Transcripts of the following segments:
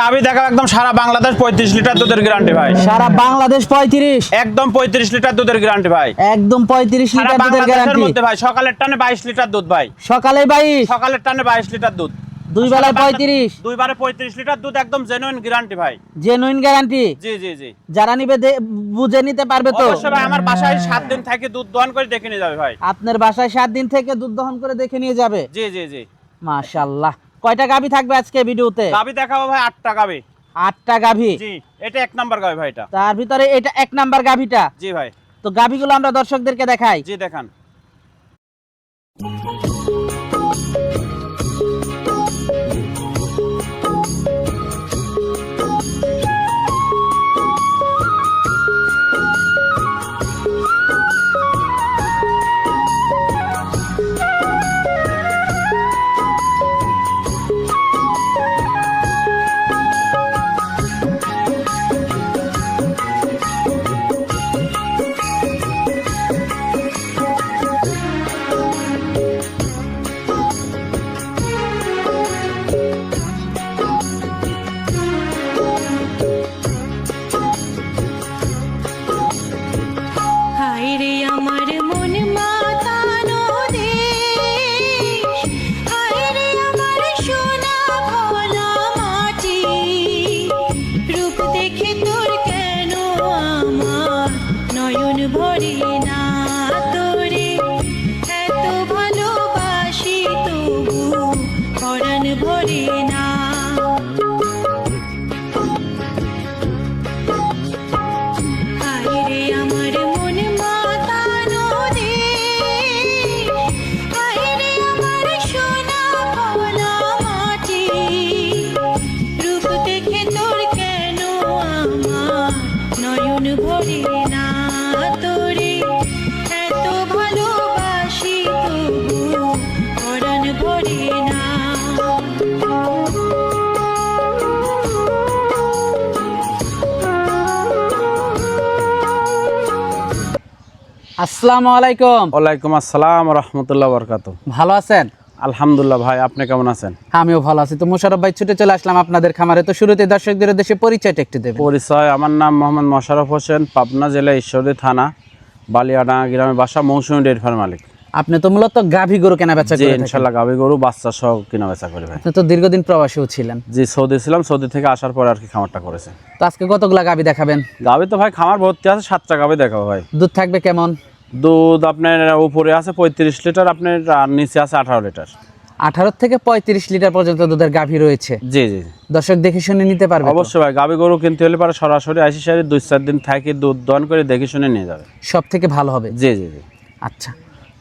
গাবি দেখাবো একদম সারা বাংলাদেশ পঁয়ত্রিশ লিটার দুধের গ্যারান্টি ভাই। সারা বাংলাদেশ পঁয়ত্রিশ? একদম পঁয়ত্রিশ লিটার দুধের গ্যারান্টি ভাই। একদম পঁয়ত্রিশ লিটার দুধের গ্যারান্টি মধ্যে ভাই সকালের টানে বাইশ লিটার দুধ ভাই। সকালে বাইশ? সকালের টানে বাইশ লিটার দুধ। দুই বেলায় পঁয়ত্রিশ? দুইবারে পঁয়ত্রিশ লিটার দুধ একদম জেনুইন গ্যারান্টি ভাই। জেনুইন গ্যারান্টি জি জি জি। যারা নিবে বুঝে নিতে পারবে তো? অবশ্যই ভাই আমার বাসায় সাত দিন থেকে দুধ দোয়ান করে দেখে নিয়ে যাবে ভাই। আপনার বাসায় সাত দিন থেকে দুধ দহন করে দেখে নিয়ে যাবে? জি জি জি। মাশাল্লাহ কয়টা গাভী থাকবে আজকে ভিডিওতে? গাভী দেখাবো ভাই আটটা গাভী আটটা গাভী জি এটা এক নাম্বার গাভী ভাই এটা। তার ভিতরে এটা এক নাম্বার গাভিটা জি ভাই। তো গাভীগুলো আমরা দর্শকদেরকে দেখাই। জি দেখান। আসসালামু আলাইকুম। ওয়ালাইকুম আসসালাম রহমতুল্লাহ বরকাত ভালো আছেন? আলহামদুলিল্লাহ ভাই আপনি কেমন আছেন? আমিও ভালো আছি। তো মোশারফ ভাই ছুটে চলে আসলাম আপনাদের খামারে। তো শুরুতে দর্শকদের দেশে পরিচয়টা একটু দেবেন। পরিচয় আমার নাম মোহাম্মদ মোশারফ হোসেন পাবনা জেলা ঈশ্বরদী থানা বালিয়াডাঙ্গা গ্রামে বাসা মৌসুমী ফার্ম মালিক। আপনি তো মূলত গাভী গরু কেনা বেচা জি করে থাকেন। ইনশাল্লাহ গাভী গরু বাচ্চা সহ কিনা বেচা করি ভাই। আপনি তো দীর্ঘদিন প্রবাসীও ছিলেন। জি সৌদি ছিলাম সৌদি থেকে আসার পরে আর কি খামারটা করেছে। তো আজকে কতগুলা গাভী দেখাবেন? গাভী তো ভাই খামার ভর্তি আছে সাতটা গাভী দেখাবো ভাই। দুধ থাকবে কেমন? দুধ আপনার উপরে আছে পঁয়ত্রিশ লিটার আপনার আর নিচে আছে আঠারো লিটার। আঠারো থেকে পঁয়ত্রিশ লিটার পর্যন্ত দুধের গাভী রয়েছে। জি জি। দর্শক দেখে শুনে নিতে পারবে অবশ্যই ভাই গাভী গরু কিনতে হলে পরে সরাসরি আসি সারি দুই চার দিন থাকি দুধ দন করে দেখে শুনে নিয়ে যাবে। সব থেকে ভালো হবে। জি জি জি। আচ্ছা।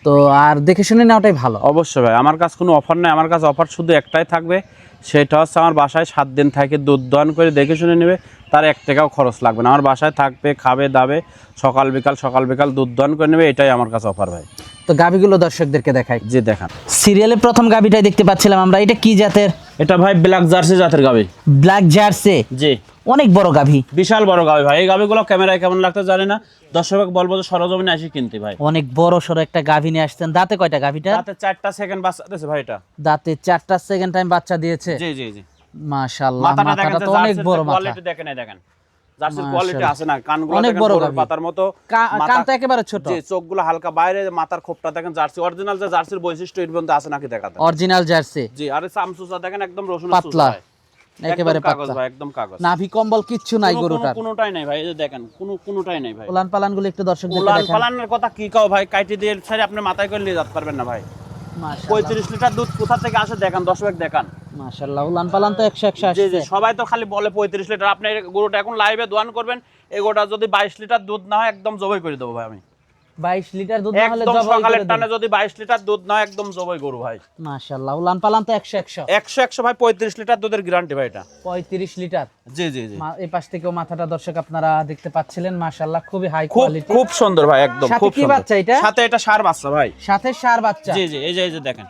তো আর দেখে শুনে নেওয়াটাই ভালো। অবশ্যই ভাই আমার কাছে কোনো অফার নেই আমার কাছে অফার শুধু একটাই থাকবে সেটা হচ্ছে আমার বাসায় সাত দিন থাকে দুধ দহন করে দেখে শুনে নেবে তার এক টাকাও খরচ লাগবে না। আমার বাসায় থাকবে খাবে দাবে সকাল বিকাল সকাল বিকাল দুধ দহন করে নেবে এটাই আমার কাছে অফার ভাই। তো গাভীগুলো দর্শকদেরকে দেখাই। যে দেখান। সিরিয়ালে প্রথম গাভীটাই দেখতে পাচ্ছিলাম আমরা এটা কি জাতের? এটা ভাই ব্ল্যাক জার্সি জাতের গাবি। Black jersey. জি। অনেক বড় গাভী। বিশাল বড় গাবি ভাই। এই গাবিগুলো ক্যামেরায় কেমন লাগতে জানি না। দর্শক বলব যে সরজমিনে আসি কিনতে ভাই। অনেক বড় সড়ো একটা গাভী নিয়ে আসছেন। দাঁতে কয়টা গাভীটা? তাতে চারটা সেকেন্ড বাচ্চা দিয়েছে ভাই এটা। দাঁতে চারটা সেকেন্ড টাইম বাচ্চা দিয়েছে। জি জি জি। মাশাআল্লাহ মাথাটা দেখেন তো অনেক বড় মাথা। কোয়ালিটি দেখেন এই দেখেন। জার্সির কোয়ালিটি আছে না কানগুলো অনেক দেখেন বড় গরুর পাতার মতো। কান তো একেবারে ছোট। জি চোখগুলো হালকা বাইরে মাথার খোপটা দেখেন জার্সি। অরিজিনাল যে জার্সির বৈশিষ্ট্য এর মধ্যে আছে নাকি দেখাতে। Original jersey. জি আরে সামসুসা দেখেন একদম রসুন পাতলা। একেবারে কাগজ ভাই একদম কাগজ। নাভি কম্বল কিচ্ছু নাই গরুটার। কোনোটাই নাই ভাই এই যে দেখেন কোনো কোনোটাই নাই ভাই। উলান পালানগুলো একটু দর্শকদের উলান পালানের কথা কি কও ভাই কাইটি দিয়ে ছাড়ি আপনি মাথায় করে নিয়ে যেতে পারবেন না ভাই। পঁয়ত্রিশ লিটার দুধ কোথা থেকে আসে দেখান দর্শক দেখান। মাশাআল্লাহ উলান পালান তো 100 100 জি জি সবাই তো খালি বলে পঁয়ত্রিশ লিটার আপনি গরুটা এখন লাইভে দোয়ান করবেন এই গরুটা যদি বাইশ লিটার দুধ না হয় একদম জবাই করে দেবো ভাই আমি। 22 লিটার দুধ না হলে সকালের টানে যদি বাইশ লিটার দুধ না একদম জবাই গরু ভাই। মাশাআল্লাহ উলান পালান তো 100 100 একশো একশো ভাই পঁয়ত্রিশ লিটার দুধের গ্যারান্টি ভাই এটা। 35 লিটার। জি জি জি। এই পাশ থেকেও মাথাটা দর্শক আপনারা দেখতে পাচ্ছিলেন মাশাআল্লাহ খুবই হাই কোয়ালিটি খুব সুন্দর ভাই একদম সাথে কি বাচ্চা এটা? সাথে এটা সার বাচ্চা ভাই। সাথে সার বাচ্চা। জি জি এই যে এই যে দেখেন।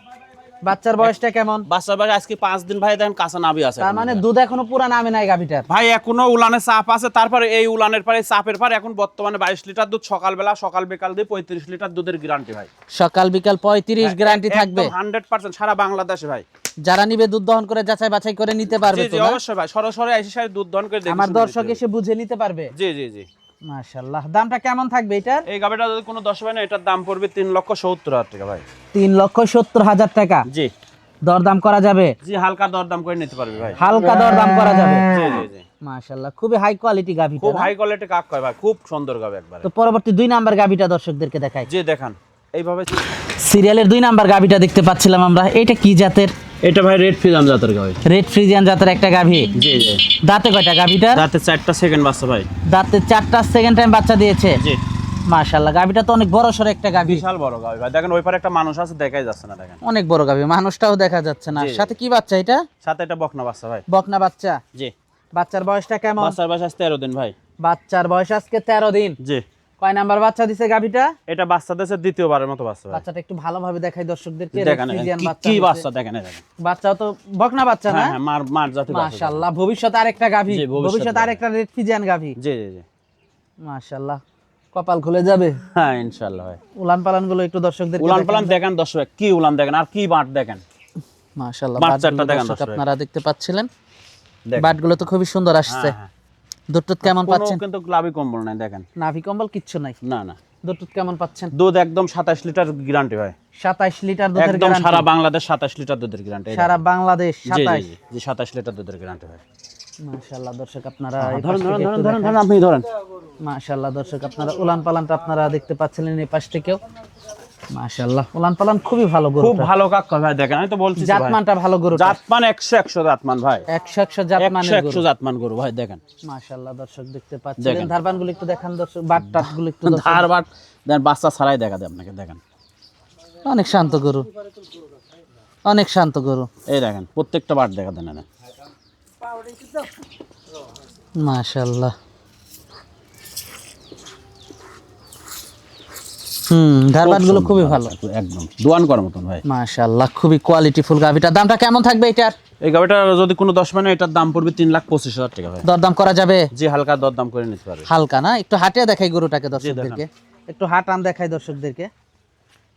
বাচ্চার বয়সটা কেমন? বাচ্চার ভাই আজকে পাঁচ দিন ভাই দেখেন কাঁচা নাবি আছে তার মানে দুধ এখনও পুরা নামে নাই গাভিটার। ভাই এখনও উলানে চাপ আছে তারপরে এই উলানের পরে চাপের পরে এখন বর্তমানে বাইশ লিটার দুধ সকালবেলা সকাল বিকাল দিয়ে পঁয়ত্রিশ লিটার দুধের গ্যারান্টি ভাই। সকাল বিকাল 35 গ্যারান্টি থাকবে। হান্ড্রেড পার্সেন্ট সারা বাংলাদেশে ভাই। যারা নিবে দুধ দহন করে যাচাই বাছাই করে নিতে পারবে তো অবশ্যই ভাই সরাসরি এসে দুধ দহন করে আমার দর্শক এসে বুঝে নিতে পারবে। জি জি জি। মাশাল্লাহ দামটা কেমন থাকবে এটার? এই গাবিটা যদি কোনো দশ হয় না এটার দাম পড়বে তিন লক্ষ সত্তর হাজার টাকা ভাই। তিন লক্ষ সত্তর হাজার টাকা? জি। দরদাম করা যাবে? জি হালকা দরদাম করে নিতে পারবে ভাই। হালকা দরদাম করা যাবে? জি জি জি। মাশাল্লাহ খুবই হাই কোয়ালিটি গাভি খুব হাই কোয়ালিটি কাক কয় ভাই? খুব সুন্দর গাবে একবারে। তো পরবর্তী দুই নাম্বার গাভিটা দর্শকদেরকে দেখাই। জি দেখান। এইভাবে সিরিয়ালের দুই নাম্বার গাভিটা দেখতে পাচ্ছিলাম আমরা। এটা কি জাতের? এটা ভাই রেড ফিজাম জাতের গাবে রেড ফ্রিজিয়ান জাতের একটা গাভি। জি জি। দাঁতে কয়টা গাভিটা রাতে চারটা সেকেন্ড বাচ্চা ভাই। দাঁতে চারটা সেকেন্ড টাইম বাচ্চা দিয়েছে। জি। মাশাল্লাহ গাভিটা তো অনেক বড় সড়ো একটা গাভি। বিশাল বড় গাবে ভাই। দেখেন ওই পারে একটা মানুষ আছে দেখাই যাচ্ছে না দেখেন। অনেক বড় গাভি মানুষটাও দেখা যাচ্ছে না। সাথে কি বাচ্চা এটা? সাথে এটা বকনা বাচ্চা ভাই। বকনা বাচ্চা। জি। বাচ্চার বয়সটা কেমন? বাচ্চার বয়স আজ তেরো দিন ভাই। বাচ্চার বয়স আজকে তেরো দিন। জি। কয় নাম্বার বাচ্চা দিছে গাভিটা? এটা বাচ্চা দেশে দ্বিতীয়বারের মতো বাচ্চা বাচ্চাটা একটু ভালোভাবে দেখাই দর্শকদেরকে বাচ্চা কি বাচ্চা দেখেন দেখেন। তো বকনা বাচ্চা না? হ্যাঁ হ্যাঁ মার মার জাতি বাচ্চা। মাশাআল্লাহ ভবিষ্যৎ আরেকটা গাভি গাভী। আরেকটা গাভি। জি জি জি। মাশাআল্লাহ কপাল খুলে যাবে। হ্যাঁ ইনশাআল্লাহ উলান পালানগুলো একটু দর্শকদের উলান পালান দেখেন দর্শক কি উলান দেখেন আর কি বাট দেখেন। মাশাআল্লাহ বাচ্চাটা দেখান। আপনারা দেখতে পাচ্ছিলেন। দেখেন। বাটগুলো তো খুবই সুন্দর আসছে। হ্যাঁ, কেমন পাচ্ছেন? কিন্তু লাভই কম্বল নাই দেখেন। নাভি কম্বল কিচ্ছু নাই? না না। কেমন পাচ্ছেন? দুধ একদম সাতাশ লিটার গ্যারান্টি ভাই। সাতাইশ লিটার দুধের একদম সারা বাংলাদেশ সাতাশ লিটার দুধের গ্যারান্টি সারা বাংলাদেশ জি জি সাতাইশ জি, জি সাতাশ লিটার দুধের গ্যারান্টি ভাই। মাশাআল্লাহ দর্শক আপনারা ধরেন ধরেন থেকে ধরেন ধরেন আপনি ধরেন। মাশাআল্লাহ দর্শক আপনারা উলান পালানটা আপনারা দেখতে পাচ্ছিলেন এই পাশ থেকেও। মাশাআল্লাহ। উলান পালান খুবই ভালো গরু খুব ভালো কাক ভাই দেখেন আমি তো বলছি জাতমানটা ভালো গরু জাতমান একশো একশো জাতমান ভাই। একশো একশো জাতমানের একশো গরু। একশো জাতমান গরু ভাই দেখেন। মাশাআল্লাহ দর্শক দেখতে পাচ্ছিলেন দেখেন। ধারবানগুলো একটু দেখান দর্শক বাটগুলো একটু দর্শক- ধার বাট দেন বাচ্চা ছাড়াই দেখা দেয় আপনাকে দেখেন। অনেক শান্ত গরু। অনেক শান্ত গরু। এই দেখেন প্রত্যেকটা বাট দেখা দেন এনে। মাশাআল্লাহ। হুম ধারবানগুলো খুবই ভালো। একদম। দোয়ান করার মতন ভাই। মাশাআল্লাহ খুবই কোয়ালিটি ফুল গাভিটা দামটা কেমন থাকবে এটার? এই গাড়িটা যদি কোনো দশ মানে এটার দাম পড়বে তিন লাখ পঁচিশ হাজার টাকা ভাই। দরদাম করা যাবে? হালকা দর দাম করে নিতে পারবে। হালকা না? একটু হাটে দেখাই গরুটাকে দর্শকদেরকে। একটু হাট আন দেখাই দর্শকদেরকে।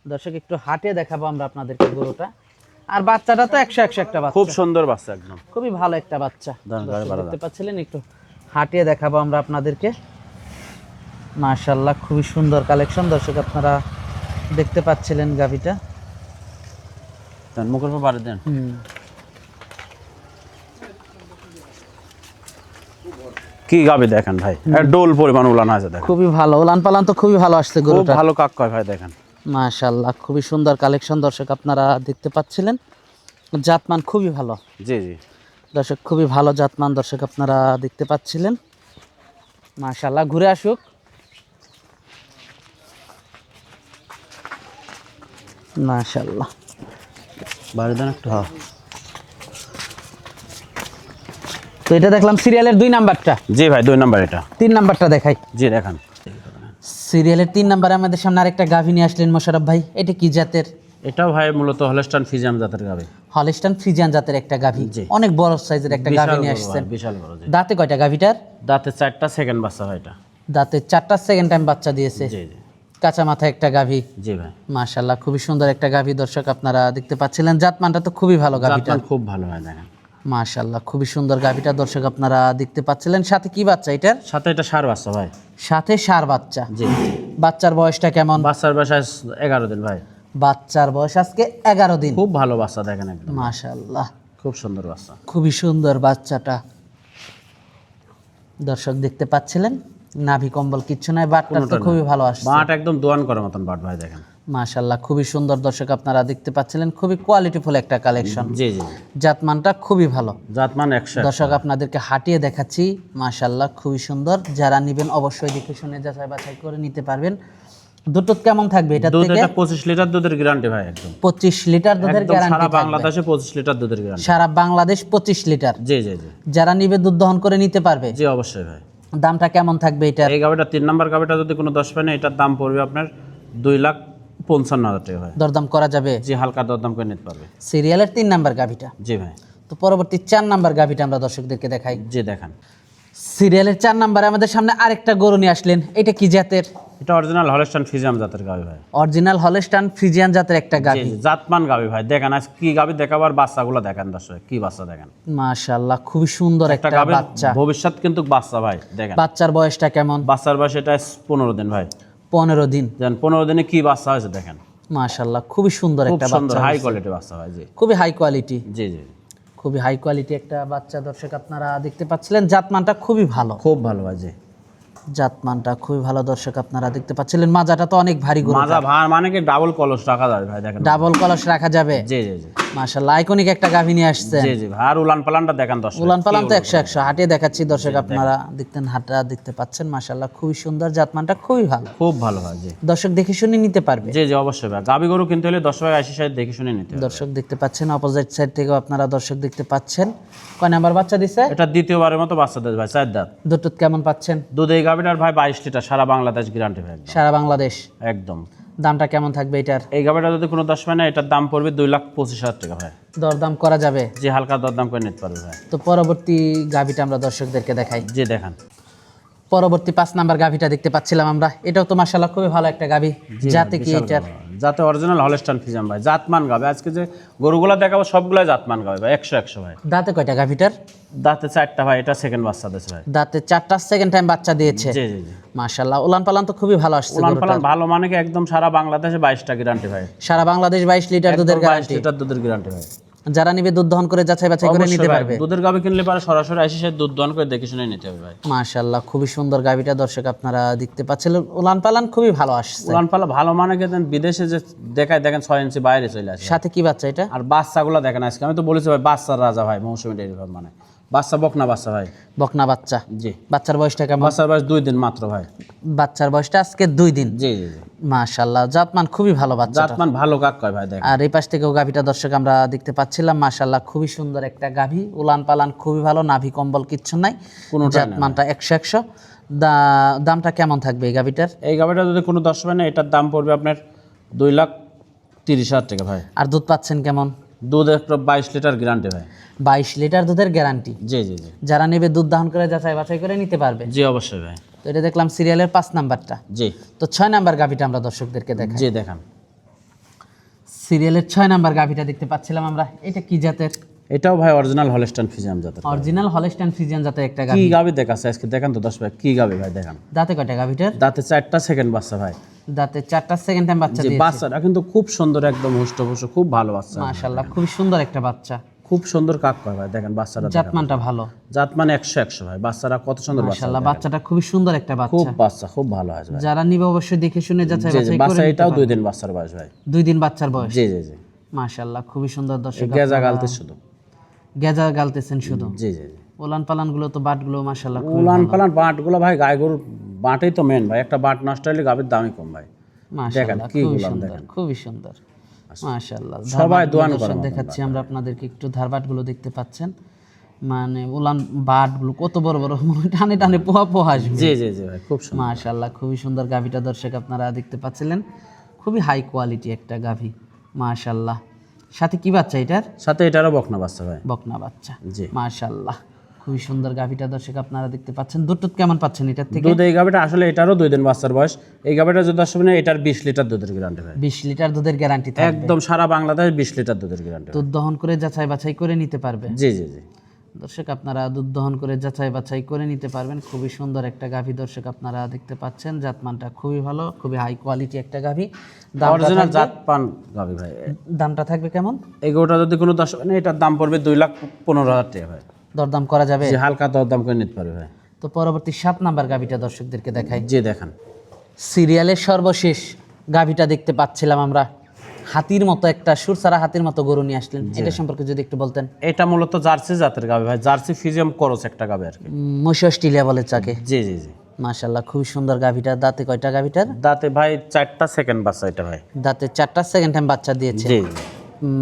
দর্শক একটু হাটে দেখাবো আমরা আপনাদেরকে গরুটা। আর বাচ্চাটা তো একশো একশো একটা বাচ্চা। খুব সুন্দর বাচ্চা একদম। খুবই ভালো একটা বাচ্চা। দেখতে পাচ্ছিলেন একটু হাটিয়ে দেখাবো আমরা আপনাদেরকে। মাশাল্লাহ খুবই সুন্দর কালেকশন। দর্শক আপনারা দেখতে পাচ্ছিলেন গাভিটা। মুখের বাড়ি দেন। কি গাবে দেখেন ভাই? ডোল পরিমাণ উলান আছে দেখেন। খুবই ভালো উলান পালান তো খুবই ভালো আসছে গরুটা ভালো কাক কয় ভাই দেখেন। মাশাল্লাহ খুবই সুন্দর কালেকশন। দর্শক আপনারা দেখতে পাচ্ছিলেন। জাতমান খুবই ভালো। জি জি। দর্শক খুবই ভালো জাতমান। দর্শক আপনারা দেখতে পাচ্ছিলেন। মাশাল্লাহ ঘুরে আসুক। মাশাল্লাহ বাড়ি দেন একটু হ্যাঁ। তো এটা দেখলাম সিরিয়ালের দুই নাম্বারটা। জি ভাই দুই নাম্বার এটা। তিন নাম্বারটা দেখাই। জি দেখান। সিরিয়ালের তিন নাম্বারে আমাদের সামনে আরেকটা গাভী নিয়ে আসলেন মোশারফ ভাই। এটা কি জাতের? এটাও ভাই মূলত হলস্টান ফিজাম জাতের গাবে হলিস্টান ফ্রিজিয়ান জাতের একটা গাভী। অনেক বড় সাইজের একটা গাভী নিয়ে আসছেন। বিশাল বড় দাঁতে কয়টা গাভীটার? দাঁতে চারটা সেকেন্ড বাচ্চা ভাই এটা। দাঁতে চারটা সেকেন্ড টাইম বাচ্চা দিয়েছে। জি জি। কাঁচা মাথায় একটা গাভী। জি ভাই। মাশাল্লাহ খুবই সুন্দর একটা গাভী দর্শক আপনারা দেখতে পাচ্ছিলেন। জাতমানটা তো খুবই ভালো গাভীটা। খুব ভালো হয় দেখেন। মাশাল্লাহ খুবই সুন্দর গাভীটা দর্শক আপনারা দেখতে পাচ্ছিলেন। সাথে কি বাচ্চা এটার? সাথে এটা সার বাচ্চা ভাই। সাথে সার বাচ্চা। জি বাচ্চার বয়সটা কেমন? বাচ্চার বয়স এগারো দিন ভাই। বাচ্চার বয়স আজকে এগারো দিন। খুব ভালো বাচ্চা দেখেন একদম। মাশাল্লাহ খুব সুন্দর বাচ্চা। খুবই সুন্দর বাচ্চাটা। দর্শক দেখতে পাচ্ছিলেন? নাভি কম্বল কিচ্ছু নাই বাটটা তো খুবই ভালো আসছে। বাট একদম দোয়ান করার মতন বাট ভাই দেখেন। মাশাল্লাহ খুবই সুন্দর দর্শক আপনারা দেখতে পাচ্ছিলেন খুবই কোয়ালিটিফুল একটা কালেকশন জি জি। জাতমানটা খুবই ভালো। জাতমান একশো দর্শক আপনাদেরকে হাঁটিয়ে দেখাচ্ছি মাশাল্লাহ খুবই সুন্দর। যারা নিবেন অবশ্যই দেখে শুনে যাচাই বাছাই করে নিতে পারবেন। দুটো কেমন থাকবে এটা দুধ থেকে? এটা পঁচিশ লিটার দুধের গ্যারান্টি ভাই একদম। পঁচিশ লিটার দুধের একদম সারা গ্যারান্টি বাংলাদেশে পঁচিশ লিটার দুধের গ্যারান্টি সারা বাংলাদেশ পঁচিশ লিটার। জি জি জি। যারা নিবে দুধ দহন করে নিতে পারবে। জি অবশ্যই ভাই। দামটা কেমন থাকবে এটা এই গাবিটা তিন নম্বর গাবিটা যদি কোনো দশ পায় না এটার দাম পড়বে আপনার দুই লাখ পঞ্চান্ন হাজার টাকা হয় দরদাম করা যাবে? জি হালকা দরদাম করে নিতে পারবে। সিরিয়ালের তিন নাম্বার গাভিটা জি ভাই। তো পরবর্তী চার নাম্বার গাভিটা আমরা দর্শকদেরকে দেখাই। জি দেখান। সিরিয়ালের চার নাম্বারে আমাদের সামনে আরেকটা গরু নিয়ে আসলেন। এটা কি জাতের? এটা অরিজিনাল হলেস্টান ফিজিয়াম জাতের গাবি ভাই। অরিজিনাল হলস্টান ফ্রিজিয়ান জাতের একটা গাভি জাতমান গাবি ভাই। দেখেন আজ কি গাবি দেখাবার বাচ্চাগুলো দেখেন দর্শক কি বাচ্চা দেখেন। মাশাআল্লাহ খুবই সুন্দর একটা বাচ্চা। ভবিষ্যৎ কিন্তু বাচ্চা ভাই দেখেন। বাচ্চার বয়সটা কেমন? বাচ্চার বয়স এটা পনেরো দিন ভাই। পনেরো দিন। দেন পনেরো দিনে কি বাচ্চা হয়েছে দেখেন। মাশাআল্লাহ খুবই সুন্দর একটা বাচ্চা হাই কোয়ালিটি বাচ্চা ভাই জি। খুবই হাই কোয়ালিটি জি জি। খুবই হাই কোয়ালিটি একটা বাচ্চা দর্শক আপনারা দেখতে পাচ্ছিলেন। জাতমানটা খুবই ভালো। খুব ভালো বাজে। জাতমানটা খুবই ভালো দর্শক আপনারা দেখতে পাচ্ছিলেন। মাজাটা তো অনেক ভারী মাজা ভার মানে কি ডাবল কলস রাখা যাবে ভাই দেখেন। ডাবল কলস রাখা যাবে। জি জি জি। মাশাআল্লাহ আইকনিক একটা গাভী নিয়ে আসছেন। জি জি আর উলান পালানটা দেখেন দর্শক। উলান পালান তো একশো একশো হাটিয়ে দেখাচ্ছি দর্শক আপনারা দেখতেন হাটটা দেখতে পাচ্ছেন মাশাআল্লাহ খুবই সুন্দর জাতমানটা খুবই ভালো। খুব ভালো ভাই জি। দর্শক দেখে শুনে নিতে পারবে। জি জি অবশ্যই ভাই গাবি গরু কিনতে হলে টাকা আশি সাইড দেখে শুনে নিতে হবে। দর্শক দেখতে পাচ্ছেন অপোজিট সাইড থেকেও আপনারা দর্শক দেখতে পাচ্ছেন। কয় নাম্বার বাচ্চা দিছে? এটা দ্বিতীয়বারের মতো বাচ্চা দেয় ভাই চার দাঁত। দুটোত কেমন পাচ্ছেন? দুধ এই গাবিটার ভাই বাইশ লিটার সারা বাংলাদেশ গ্যারান্টি ভাই সারা বাংলাদেশ। একদম। দামটা কেমন থাকবে এটার? এই গাবিটা যদি কোনো দশ পায় না এটার দাম পড়বে দুই লাখ পঁচিশ হাজার টাকা ভাই। দরদাম করা যাবে? যে হালকা দরদাম করে নিতে পারবে ভাই। তো পরবর্তী গাভিটা আমরা দর্শকদেরকে দেখাই। যে দেখান। পরবর্তী পাঁচ নাম্বার গাভিটা দেখতে পাচ্ছিলাম আমরা। এটাও তো মাসাল্লাহ খুবই ভালো একটা গাভি। যাতে কি এটার? যাতে অরিজিনাল হলেস্টান ফিজাম ভাই জাতমান গাবে আজকে যে গরুগুলা দেখাবো সবগুলাই জাতমান গাবে ভাই একশো একশো ভাই। দাঁতে কয়টা গাভিটার? দাঁতে চারটা ভাই এটা সেকেন্ড বাচ্চা দিয়েছে ভাই। দাঁতে চারটা সেকেন্ড টাইম বাচ্চা দিয়েছে। জি জি জি। মাশাল্লাহ উলান পালান তো খুবই ভালো আসছে উলান। পালান ভালো মানে কি একদম সারা বাংলাদেশে বাইশটা গ্যারান্টি ভাই। সারা বাংলাদেশ বাইশ লিটার দুধের গ্যারান্টি লিটার দুধের গ্যারান্টি ভাই। যারা নিবে দুধ দহন করে যাচাই বাছাই করে নিতে পারবে। দুধের গাবে কিনলে পারে সরাসরি এসে সে দুধ দহন করে দেখে শুনে নিতে হবে ভাই। মাশাআল্লাহ খুবই সুন্দর গাভিটা দর্শক আপনারা দেখতে পাচ্ছেন। উলান পালান খুবই ভালো আসছে। উলান পালা ভালো মানে কি বিদেশে যে দেখায় দেখেন 6 ইঞ্চি বাইরে চলে আসে। সাথে কি বাচ্চা এটা? আর বাচ্চাগুলো দেখেন আজকে। আমি তো বলেছি ভাই বাচ্চার রাজা ভাই মৌসুমি ডেয়ারি ফার্ম মানে। বাচ্চা বকনা বাচ্চা ভাই? বকনা বাচ্চা। জি। বাচ্চার বয়সটা কেমন? বাচ্চার বয়স দুই দিন মাত্র ভাই। বাচ্চার বয়সটা আজকে দুই দিন। জি জি জি। মাশাল্লাহ জাতমান খুবই ভালো বাচ্চা জাতমান ভালো কাক কয় ভাই দেখ আর এই পাশ থেকেও গাভিটা দর্শক আমরা দেখতে পাচ্ছিলাম মাশাল্লাহ খুবই সুন্দর একটা গাভি। উলান পালান খুবই ভালো নাভি কম্বল কিচ্ছু নাই। নাই। জাতমানটা একশো একশো। দামটা কেমন থাকবে এই গাভিটার? এই গাভিটা যদি কোনো পায় না এটার দাম পড়বে আপনার দুই লাখ তিরিশ হাজার টাকা ভাই। আর দুধ পাচ্ছেন কেমন? দুধ একটা বাইশ লিটার গ্যারান্টি ভাই। বাইশ লিটার দুধের গ্যারান্টি জি জি জি। যারা নেবে দুধ দাহন করে যাচাই বাছাই করে নিতে পারবে। জি অবশ্যই ভাই। তো এটা দেখলাম সিরিয়ালের পাঁচ নাম্বারটা। জি। তো ছয় নাম্বার গাভিটা আমরা দর্শকদেরকে দেখাই। জি দেখান। সিরিয়ালের ছয় নাম্বার গাভিটা দেখতে পাচ্ছিলাম আমরা। এটা কি জাতের? এটাও ভাই অরিজিনাল হলেস্টান ফিজাম জাতের অরিজিনাল হলস্টাইন ফ্রিজিয়ান জাতের একটা কি গাভি গাবি দেখাচ্ছে? আজকে দেখান তো দশ ভাই কি গাবি ভাই দেখান? দাঁতে কয়টা গাভিটার? দাঁতে চারটা সেকেন্ড বাচ্চা ভাই। দাঁতে চারটা সেকেন্ড টাইম বাচ্চা দিয়েছে। বাচ্চাটা কিন্তু খুব সুন্দর একদম হুষ্টপুষ্ট খুব ভালো বাচ্চা। মাশাল্লাহ খুবই সুন্দর একটা বাচ্চা। খুব সুন্দর কাক কয় ভাই দেখেন বাচ্চাটা জাতমানটা ভালো। জাত মানে একশো একশো ভাই বাচ্চারা কত সুন্দর বাচ্চা মাশাল্লাহ বাচ্চাটা খুবই সুন্দর একটা বাচ্চা। খুব বাচ্চা খুব ভালো আছে ভাই। যারা নিবে অবশ্যই দেখে শুনে যাচাই বাছাই বাচ্চা এটাও দুই দিন বাচ্চার বয়স ভাই। দুই দিন বাচ্চার বয়স। জি জি জি। মাশাল্লাহ খুবই সুন্দর দর্শক গেজা গালতে শুধু। গেজা গালতেছেন শুধু। জি জি ওলান পালানগুলো তো বাটগুলো মাশাল্লাহ খুব উলান পালান বাঁটগুলো ভাই গায়ে গরুর বাঁটেই তো মেন ভাই। একটা বাঁট নষ্ট হলে গাভীর দামই কম ভাই। কি খুবই গুলাম সুন্দর খুবই সুন্দর। মাশাল্লাহ সবাই দোয়ান মতন দেখাচ্ছি আমরা আপনাদেরকে একটু ধারবাটগুলো দেখতে পাচ্ছেন। মানে উলান বাটগুলো কত বড় বড় টানে টানে পোহা পোহা আসবে। জি জি জি ভাই খুব সুন্দর। মাশাল্লাহ খুবই সুন্দর গাভিটা দর্শক আপনারা দেখতে পাচ্ছিলেন। খুবই হাই কোয়ালিটি একটা গাভি মাশাল্লাহ সাথে কি বাচ্চা এটার? সাথে এটারও বকনা বাচ্চা ভাই। বকনা বাচ্চা। জি। মাশাআল্লাহ। খুবই সুন্দর গাভিটা দর্শক আপনারা দেখতে পাচ্ছেন। দুধ টুধ কেমন পাচ্ছেন এটার থেকে? দুধ এই গাভিটা আসলে এটারও দুই দিন বাচ্চার বয়স। এই গাভিটা যদি আসবেন না এটার বিশ লিটার দুধের গ্যারান্টি ভাই। বিশ লিটার দুধের গ্যারান্টি একদম সারা বাংলাদেশ বিশ লিটার দুধের গ্যারান্টি দুধ দহন করে যাচাই বাছাই করে নিতে পারবে। জি জি জি। দর্শক আপনারা দুধ দহন করে যাচাই বাছাই করে নিতে পারবেন। খুবই সুন্দর একটা গাভী দর্শক আপনারা দেখতে পাচ্ছেন। জাতমানটা খুবই ভালো খুবই হাই কোয়ালিটি একটা গাভী। অরিজিনাল জাত পান গাভি ভাই। দামটা থাকবে কেমন? এই গরুটা যদি কোনো দশ না এটার দাম পড়বে দুই লাখ পনেরো হাজার টাকা ভাই। দরদাম করা যাবে? হালকা দরদাম করে নিতে পারবে ভাই। তো পরবর্তী সাত নাম্বার গাভীটা দর্শকদেরকে দেখাই। জি দেখান। সিরিয়ালের সর্বশেষ গাভীটা দেখতে পাচ্ছিলাম আমরা। হাতির মতো একটা সুর সুরসারা হাতির মতো গরু নিয়ে আসলেন। এটা সম্পর্কে যদি একটু বলতেন। এটা মূলত জার্সি জাতের গাবে ভাই। জার্সি ফিজিয়াম করস একটা গাবে আর কি। মশি অস্ট্রেলিয়া বলে চাকে জি জি জি। মাশাল্লাহ খুবই সুন্দর গাভিটা দাঁতে কয়টা গাভিটার? দাঁতে ভাই চারটা সেকেন্ড বাচ্চা এটা ভাই। দাঁতে চারটা সেকেন্ড টাইম বাচ্চা দিয়েছে। জি।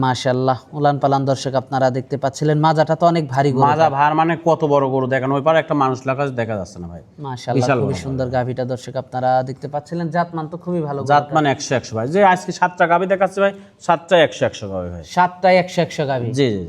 মাশাল্লাহ উলান পালান দর্শক আপনারা দেখতে পাচ্ছিলেন মাজাটা তো অনেক ভারী গরু। মাজা ভার মানে কত বড় গরু? দেখেন ওই পারে একটা মানুষ লেখা দেখা যাচ্ছে না ভাই। মাশাল্লাহ খুবই সুন্দর গাভীটা দর্শক আপনারা দেখতে পাচ্ছিলেন জাতমান তো খুবই ভালো জাত মানে একশো একশো ভাই। যে আজকে সাতটা গাভি দেখাচ্ছে ভাই সাতটা একশো একশো গাভি ভাই। সাতটায় একশো একশো গাভী। জি জি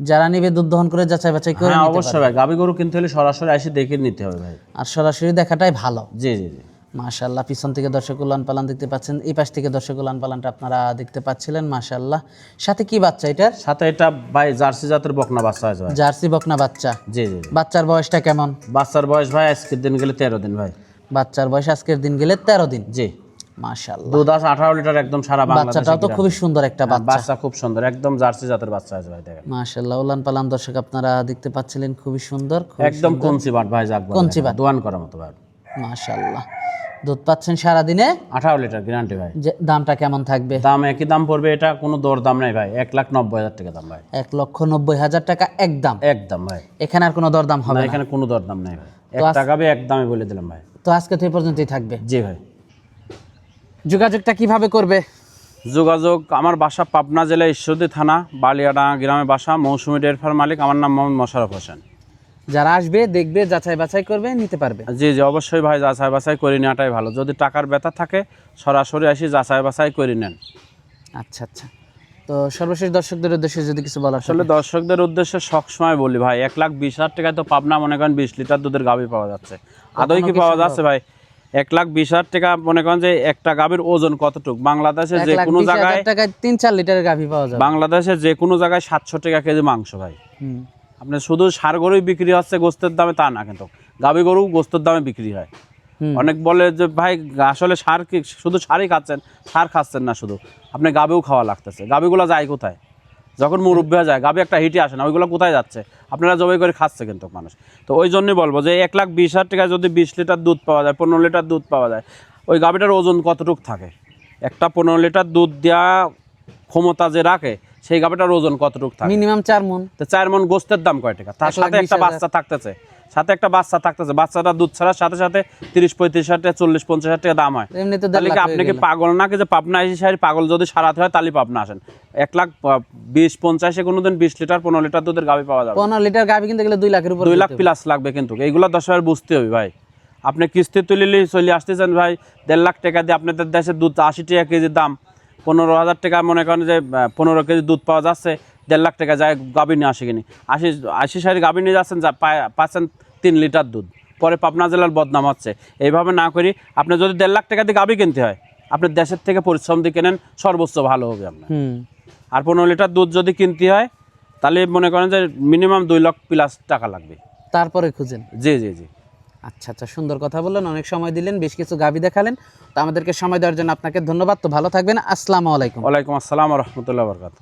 যারা নিবে দুধ দহন করে যাচাই বাছাই করে হ্যাঁ অবশ্যই ভাই গাবি গরু কিনতে হলে সরাসরি এসে দেখে নিতে হবে ভাই। আর সরাসরি দেখাটাই ভালো। জি জি জি। মাশাল্লাহ পিছন থেকে দর্শক উলান পালান দেখতে পাচ্ছেন। এই পাশ থেকে দর্শক উলান পালানটা আপনারা দেখতে পাচ্ছিলেন মাশাল্লাহ সাথে কি বাচ্চা এটার সাথে এটা ভাই জার্সি জাতের বকনা বাচ্চা আছে ভাই। জার্সি বকনা বাচ্চা। জি জি বাচ্চার বয়সটা কেমন? বাচ্চার বয়স ভাই আজকের দিন গেলে তেরো দিন ভাই। বাচ্চার বয়স আজকের দিন গেলে তেরো দিন। জি। মাশাল্লাহ দুধ আছে আঠারো লিটার একদম সারা বাংলাদেশে বাচ্চাটাও তো খুবই সুন্দর একটা হ্যাঁ, বাচ্চা। বাচ্চা খুব সুন্দর একদম জার্সি জাতের বাচ্চা আছে ভাই দেখেন। মাশাল্লাহ উলান পালান দর্শক আপনারা দেখতে পাচ্ছিলেন খুবই সুন্দর একদম কঞ্চি বাট ভাই যাক কঞ্চি বাট। দোয়ান করার মতো ভাই। মাশাল্লাহ দুধ পাচ্ছেন সারাদিনে? আঠারো লিটার গ্যারান্টি ভাই। যে দামটা কেমন থাকবে? দাম একই দাম পড়বে এটা কোনো দর দাম নাই ভাই। এক লাখ নব্বই হাজার টাকা দাম ভাই। এক লক্ষ নব্বই হাজার টাকা একদম একদম ভাই। এখানে আর কোনো দরদাম না হবে না এখানে কোনো দর দাম নাই ভাই। এক টাকা ভাই এক দামে বলে দিলাম ভাই। তো আজকে তো এই পর্যন্তই থাকবে? জি ভাই। যোগাযোগটা কীভাবে করবে? যোগাযোগ আমার বাসা পাবনা জেলা ঈশ্বরদী থানা বালিয়াডাঙ্গা গ্রামে বাসা মৌসুমী ডেয়ারি ফার্ম মালিক। আমার নাম মোহাম্মদ মোশারফ হোসেন। যারা আসবে দেখবে যাচাই বাছাই করবে নিতে পারবে। জি জি অবশ্যই ভাই যাচাই বাছাই করে নেওয়াটাই ভালো। যদি টাকার ব্যথা থাকে সরাসরি আসি যাচাই বাছাই করে নেন। আচ্ছা আচ্ছা। তো সর্বশেষ দর্শকদের উদ্দেশ্যে যদি কিছু বলার আসলে দর্শকদের উদ্দেশ্যে সবসময় বলি ভাই এক লাখ বিশ হাজার টাকায় তো পাবনা মনে করেন বিশ লিটার দুধের গাভি পাওয়া যাচ্ছে। আদৌ কি পাওয়া যাচ্ছে ভাই? এক লাখ বিশ হাজার টাকা মনে করেন যে একটা গাভীর ওজন কতটুক? বাংলাদেশে যে কোনো জায়গায় তিন চার লিটারের গাভী পাওয়া যাবে। বাংলাদেশে যে কোনো জায়গায় সাতশো টাকা কেজি মাংস ভাই। হুম। আপনি শুধু সার গরুই বিক্রি হচ্ছে গোস্তের দামে তা না কিন্তু। গাভী গরু গোস্তের দামে বিক্রি হয়। অনেক বলে যে ভাই আসলে সার কি শুধু সারই খাচ্ছেন সার খাচ্ছেন না শুধু। আপনি গাবেও খাওয়া লাগতেছে। গাবিগুলো যায় কোথায়? যখন মুরব্বী হয়ে যায় গাবি একটা হিটে আসে না ওইগুলো কোথায় যাচ্ছে? আপনারা জবাই করে খাচ্ছে কিন্তু মানুষ। তো ওই জন্যই বলব যে এক লাখ বিশ হাজার টাকায় যদি বিশ লিটার দুধ পাওয়া যায় পনেরো লিটার দুধ পাওয়া যায় ওই গাবিটার ওজন কতটুক থাকে? একটা পনেরো লিটার দুধ দেওয়া ক্ষমতা যে রাখে সেই গাবিটার ওজন কতটুক থাকে? মিনিমাম চার মন। তো চার মন গোস্তের দাম কয় টাকা? তার সাথে একটা। বাচ্চা থাকতেছে। সাথে একটা বাচ্চা থাকতেছে। বাচ্চাটা দুধ ছাড়ার সাথে সাথে তিরিশ পঁয়ত্রিশ হাজার টাকা চল্লিশ পঞ্চাশ হাজার টাকা দাম হয়। এমনিতে দেড় তাহলে কি আপনি কি গেল। পাগল নাকি যে পাবনা এসে সারি পাগল যদি সারাতে হয় তাহলে পাবনা আসেন? এক লাখ বিশ পঞ্চাশে কোনোদিন বিশ লিটার পনেরো লিটার দুধের গাভি পাওয়া যাবে। পনেরো লিটার গাভী কিনতে গেলে দুই লাখের উপর দুই লাখ প্লাস লাগবে কিন্তু। এইগুলো দশ হাজার বুঝতে হবে ভাই। আপনি কিস্তি তুলিলে চলে আসতেছেন ভাই। দেড় লাখ টাকা দিয়ে আপনাদের দেশে দুধ আশি টাকা কেজির দাম। পনেরো হাজার টাকা মনে করেন যে পনেরো কেজি দুধ পাওয়া যাচ্ছে দেড় লাখ টাকা যায় গাভী নিয়ে আসে কিনি। আশি আশি সারি গাভী নিয়ে যাচ্ছেন যা পাচ্ছেন তিন লিটার দুধ। পরে পাবনা জেলার বদনাম হচ্ছে। এইভাবে না করি আপনি যদি দেড় লাখ টাকা দিয়ে গাভী কিনতে হয় আপনি দেশের থেকে পরিশ্রম দিয়ে কেনেন সর্বোচ্চ ভালো হবে আপনার। আর পনেরো লিটার দুধ যদি কিনতে হয় তাহলে মনে করেন যে মিনিমাম দুই লাখ প্লাস টাকা লাগবে। তারপরে খুঁজেন। জি জি জি। আচ্ছা আচ্ছা সুন্দর কথা বললেন, অনেক সময় দিলেন, বেশ কিছু গাভী দেখালেন। তো আমাদেরকে সময় দেওয়ার জন্য আপনাকে ধন্যবাদ। তো ভালো থাকবেন। আসসালামু আলাইকুম। ওয়ালাইকুম আসসালাম রহমতুল্লাহ বরকাত